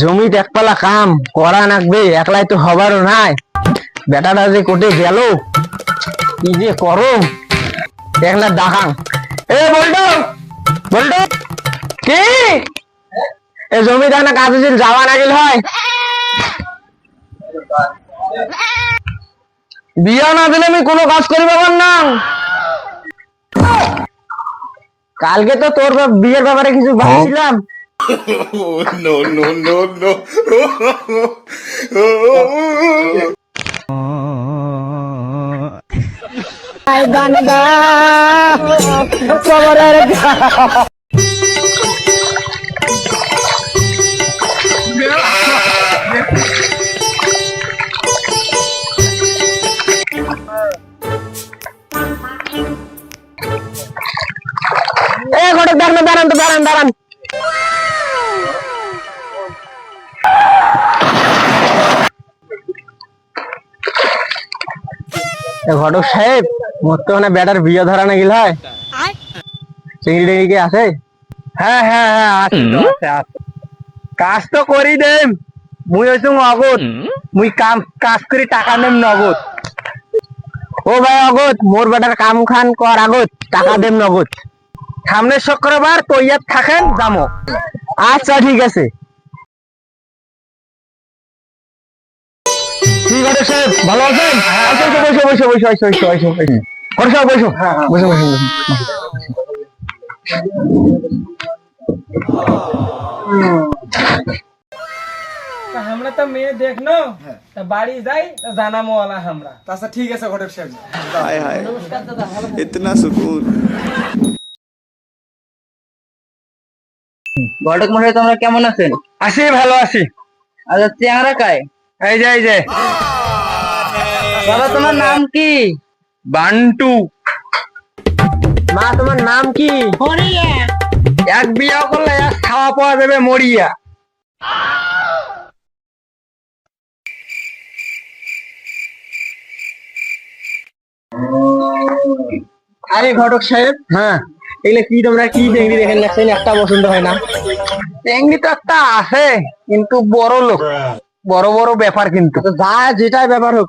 জমিত একপালা কাম, করা নাকবে, একলাই তো হবারও নাই। বেটাটা যে কোটে গেল, কি যে করো একলা দেখাং এ বলটো বলটো, কি? এ জমি দানা কাজে যাওয়া না হয়? বিয়া না দিলে আমি কোনো কাজ করি পাবার না কালকে তো তোর বিয়ের ব্যাপারে কিছু ভাবছিলাম। no, no, no, no. Ay! Eh, kodok daran, daran, daran, daran. ঘটক সাহেব বর্তমানে বেটার বিয়ে ধরা না গেল হয়। চিংড়ি টিংড়ি কি আছে? হ্যাঁ হ্যাঁ হ্যাঁ আছে আছে আছে। কাজ তো করি দেম। মুই হইছো নগদ মুই কাম কাজ করি টাকা নেম নগদ। ও ভাই অগত মোর বেটার কাম খান কর আগত টাকা দেম নগদ। সামনের শুক্রবার তৈয়ার থাকেন যামো। আচ্ছা ঠিক আছে। আমরা তো মেয়ে হ্যাঁ। বাড়ি যাই জানামো আমরা। আচ্ছা ঠিক আছে ঘটক ঘটক মশাই তোমরা কেমন আছেন? আছি ভালো আছি। আচ্ছা চেহারা কায় এই যে এই যে। বাবা তোমার নাম কি? বান্টু। মা তোমার নাম কি? এক বিয়া করলে এক খাওয়া পাওয়া যাবে মরিয়া। আরে ঘটক সাহেব হ্যাঁ। এগুলো কি তোমরা কি টেংরি দেখেন না সেই একটা পছন্দ হয় না? টেংরি তো একটা আছে কিন্তু বড় লোক। বড় বড় ব্যাপার কিন্তু। যা যেটাই ব্যাপার হোক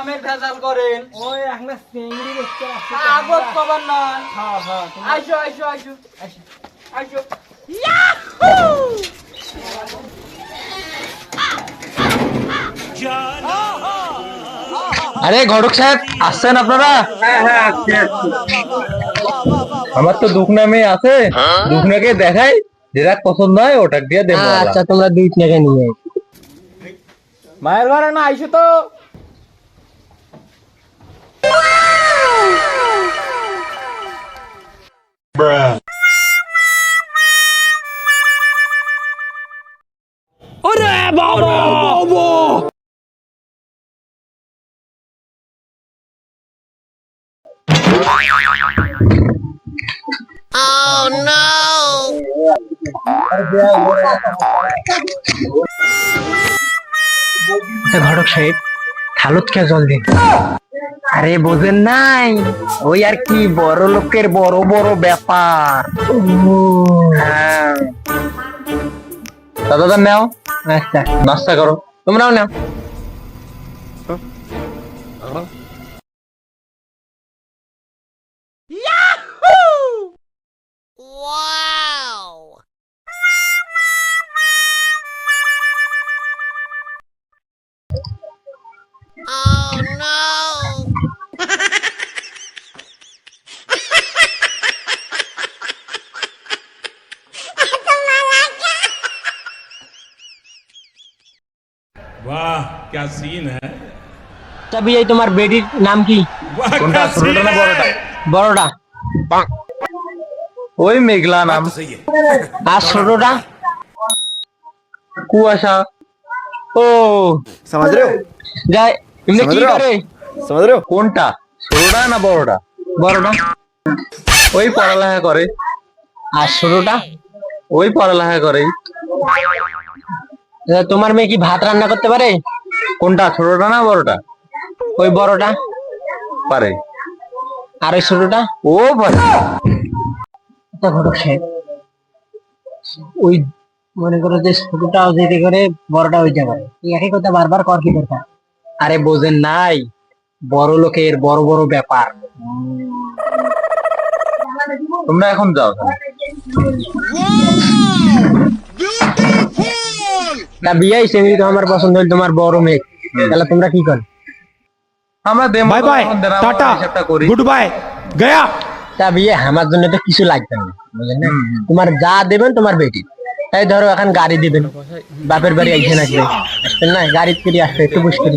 খালি মোর কামের ভেজাল করেন। ওই একটা চিংড়ি দেখতে আসছে। আগত কবার নয় হ্যাঁ হ্যাঁ আইসো আইসো আইসো। আইসো। আইসো। আরে ঘটক সাহেব আসছেন আপনারা? আমার তো দুঃখ নামে আছে। দুঃখ নাকে দেখাই যেটা পছন্দ হয় ওটা দিয়ে দেবো আচ্ছা তোমরা দুই টাকা নিয়ে। আয়। মায়ের ঘরে না আইসো তো। ওরে বাবা বাবা Oh no! ঘটক সাহেব থালুতকে জল দিন আরে বোঝেন নাই? ওই আর কি বড় লোকের বড় বড় ব্যাপার। হ্যাঁ। দাদা নাও। আচ্ছা। নাস্তা করো। তোমরাও নাও। वाह क्या सीन है তবে এই তোমার বেডির নাম কি वाह কোনটা क्या ছোটটা না বড়টা বড়টা ওই মেঘলা নাম सही है আর ছোটটা কুয়াশা ও समझ रहे हो যাই এমনি কি সমুদ্র? করে समझ रहे हो কোনটা ছোটটা না বড়টা বড়টা ওই পড়ালেখা করে আর ছোটটা ওই পড়ালেখা করে তা তোমার মেয়ে কি ভাত রান্না করতে পারে? কোনটা ছোটটা না বড়টা? ওই বড়টা। পারে। আর ওই ছোটটা? ও পারে। ঘটক সাহেব ওই মনে করো যে ছোটটাও যেতে করে বড়টা করে এই একই কথা বারবার কর কি দরকার? আরে বোঝেন নাই বড় লোকের বড় বড় ব্যাপার। তোমরা এখন যাও না বিয়াই সেমি আমার পছন্দ হইল তোমার বড় মেয়ে তাহলে তোমরা কি কর? আমরা দেমো bye bye tata good bye Gaya. তা বিয়ে আমার জন্য তো কিছু লাগবে না বুঝলেন না? তোমার যা দেবেন তোমার বেটি। তাই ধরো এখন গাড়ি দিবেন বাপের বাড়ি আইসে নাকি? না গাড়ি ফিরে আসবে একটু মুশকিল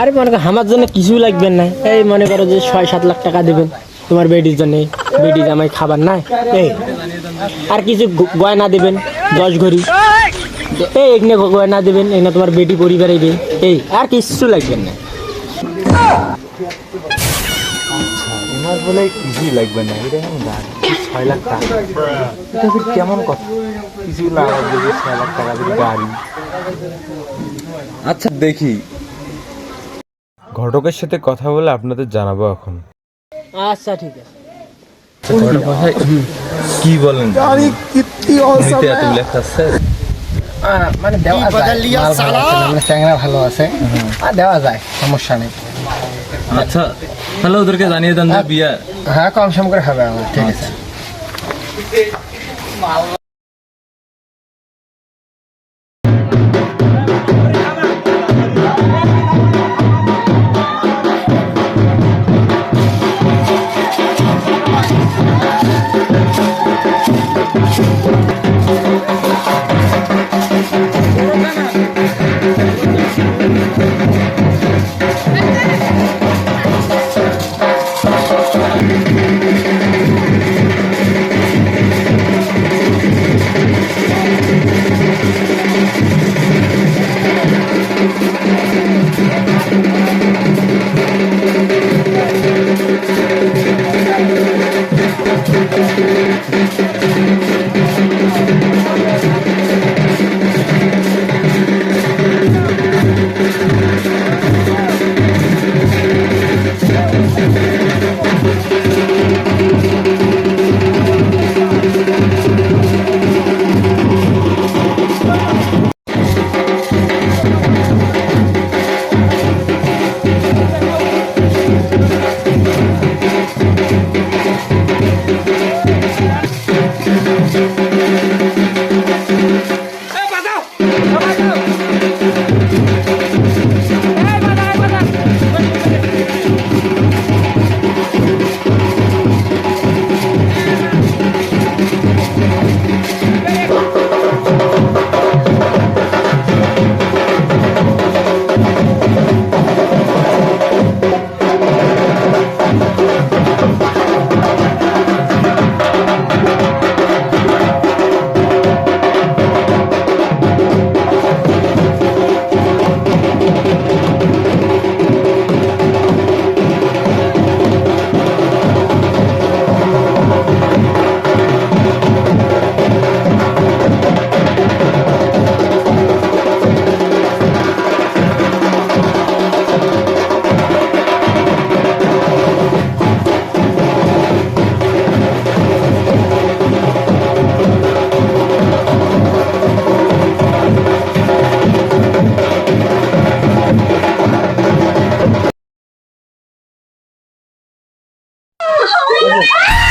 আরে মনে করো আমার জন্য কিছু লাগবে না। এই মনে করো যে ছয় সাত লাখ টাকা দেবেন তোমার বেডির জন্য। বেডি জামাই খাবার নাই এই আর কিছু গয়না দেবেন দশ ঘড়ি। এই এখানে গয়না দেবেন এখানে তোমার বেটি পরিবার আইবে এই আর কিছু লাগবে না। আমার বলে কিছুই লাগবে না এটা এখন গাড়ি ছয় লাখ টাকা। এটা ফির কেমন কথা? কিছু লাগবে যে ছয় লাখ টাকা দিয়ে গাড়ি। আচ্ছা দেখি। ঘটকের সাথে কথা বলে আপনাদের জানাব এখন। আচ্ছা ঠিক আছে। কি বলেন? এত লেখা আছে। মানে দেওয়া যায়। চ্যাংরা ভালো আছে। আর দেওয়া যায় সমস্যা নেই। আচ্ছা তাহলে ওদেরকে জানিয়ে দেন যে বিয়া। হ্যাঁ কম সম করে হবে আমার ঠিক আছে। Thank Yeah!